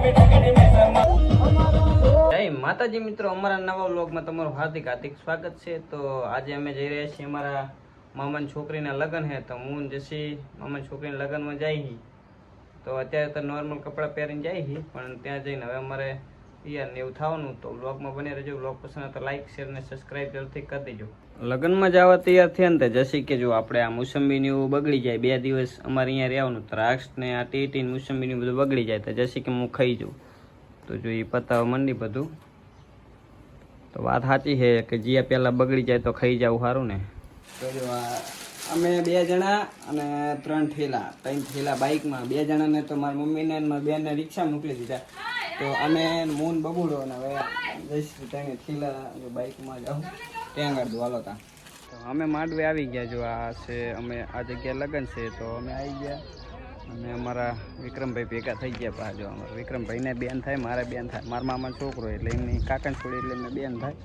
જય માતાજી મિત્રો, અમારા નવા વ્લોગમાં તમારું હાર્દિક હાર્દિક સ્વાગત છે. તો આજે અમે જઈ રહ્યા છીએ અમારા મામાની છોકરીના લગ્ન છે તો હું જશી મામાન છોકરીના લગ્નમાં છી તો અત્યારે તો નોર્મલ કપડાં પહેરીને છી પણ ત્યાં જઈને હવે અમારે યાર ને એવું થવાનું. તો વ્લોગમાં બને રહેજો. વ્લોગ પસંદ તો લાઈક શેર અને સબસ્ક્રાઈબ જરૂરથી કરી દેજો. લગ્નમાં જવા તૈયાર થયા ને તો જસી કે જો આપણે આ મોસંબીની એવું બગડી જાય, બે દિવસ અમારે અહીંયા રહેવાનું દ્રાક્ષ ને આ ટીટી ને મોસંબી બધું બગડી જાય, તો જસી કે હું ખાઈ જાઉં. તો જો એ પતાવ મંડી બધું. તો વાત સાચી છે કે જ્યાં પહેલાં બગડી જાય તો ખાઈ જવું સારું ને. તો જો અમે બે જણા અને ત્રણ થેલા ત્રણ થેલા બાઇકમાં બે જણાને તો મારા મમ્મીને અને બેનને રિક્ષા મોકલી દીધા. તો અમે મૂન બગુડો અને હવે જઈશું ત્રણે થેલા બાઇકમાં જાઉં. ત્યાં આગળ દો તા. તો અમે માંડવે આવી ગયા જો આ છે અમે આ જગ્યાએ લગ્ન છે તો અમે આવી ગયા. અને અમારા વિક્રમભાઈ ભેગા થઈ ગયા પા જો અમારા વિક્રમભાઈને બેન થાય મારે બેન થાય. મારા મામાનો છોકરો એટલે એમની કાકાને છોડી એટલે એમને બેન થાય.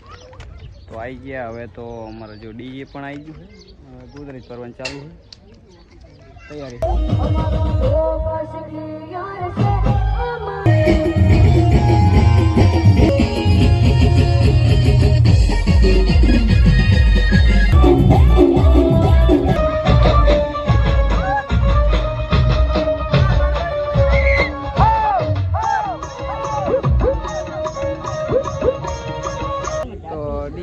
તો આવી ગયા હવે તો અમારા જો ડીજે પણ આવી ગયું છે. ગુજરાત કરવાનું ચાલુ છે. તૈયારી.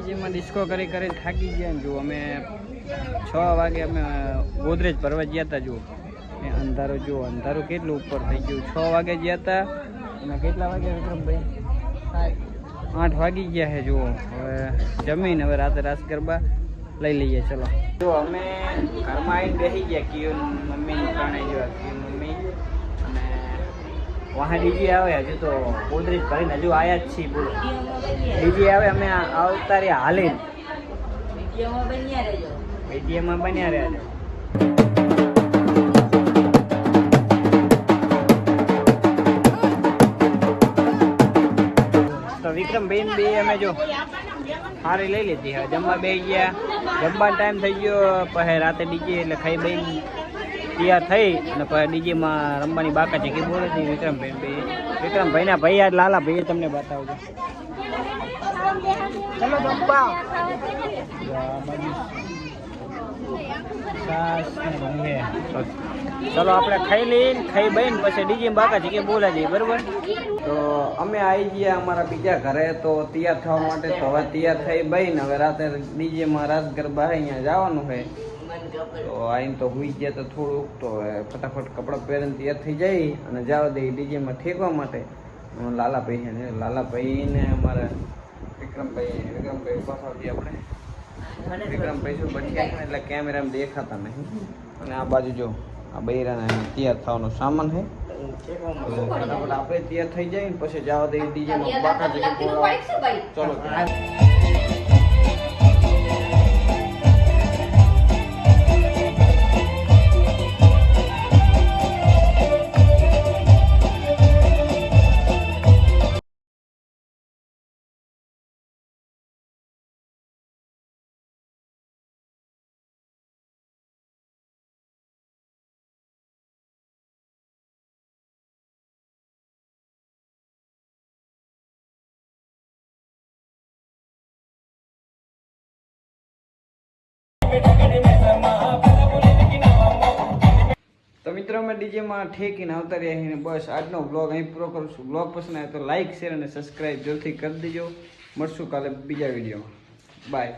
ડીજેમાં ડિસ્કો કરી કરીને થાકી ગયા ને જો અમે છ વાગે અમે ગોદરેજ ભરવા ગયા હતા જુઓ. એ અંધારો, જુઓ, અંધારું કેટલું ઉપર થઈ ગયું. છ વાગે ગયા હતા અને કેટલા વાગે વિક્રમભાઈ આઠ વાગી ગયા છે જુઓ. હવે જમીન હવે રાતે રાસ ગરબા લઈ લઈએ, ચલો. જો અમે ઘરમાં આવીને બેસી ગયા કિયો મમ્મી કારણે જો મમ્મી. વાહ બીજી આવે, હજુ તો ગોદરેજ ભરીને હજુ આવ્યા જ છીએ બોલો. બીજી આવે અમે આવતા રહ્યા હાલે મીડિયામાં બન્યા રહ્યા તો વિક્રમબેન બે અમે જો હારી લઈ લીધી. હવે જમવા બે ગયા. જમવાનો ટાઈમ થઈ ગયો. પછી રાતે ડીજે એટલે ખાઈ બેન તૈયાર થઈ અને પછી ડીજેમાં રમવાની બાકા છે કે બોલે છે વિક્રમભાઈ બે. વિક્રમભાઈના ભાઈ આ લાલા ભાઈ તમને બતાવજો. ચલો ચલો આપણે ખાઈ લઈને ખાઈ બહીને પછી ડીજે બાકા છે કે બોલા જઈએ બરોબર? તો અમે આવી ગયા અમારા બીજા ઘરે તો તૈયાર થવા માટે તો હવે તૈયાર થઈ બહીને હવે રાતે ડીજેમાં રાસ ગરબા અહીંયા જવાનું છે. તો આઈને તો હુઈ ગયા તો થોડુંક તો ફટાફટ કપડાં પહેરીને તૈયાર થઈ જાય અને જવા દે ડીજેમાં ઠેકવા માટે. લાલાભાઈ છે ને લાલાભાઈ ને અમારા વિક્રમભાઈ વિક્રમભાઈ પાછળથી આપણે. વિક્રમભાઈ શું એટલે કેમેરામાં દેખાતા નહીં. અને આ બાજુ જો આ બૈરાના તૈયાર થવાનો સામાન છે. ફટાફટ આપણે તૈયાર થઈ જાય પછી જવા દે ડીજેમાં બાકા જગ્યાએ ચલો. તો મિત્રો, અમે ડીજેમાં ઠેકીને આવતા રહ્યા છીએ બસ આજનો બ્લોગ અહીં પૂરો કરું છું. બ્લોગ પસંદ આવે તો લાઇક શેર અને સબસ્ક્રાઈબ જરૂરથી કરી દેજો. મળશું કાલે બીજા વિડીયોમાં બાય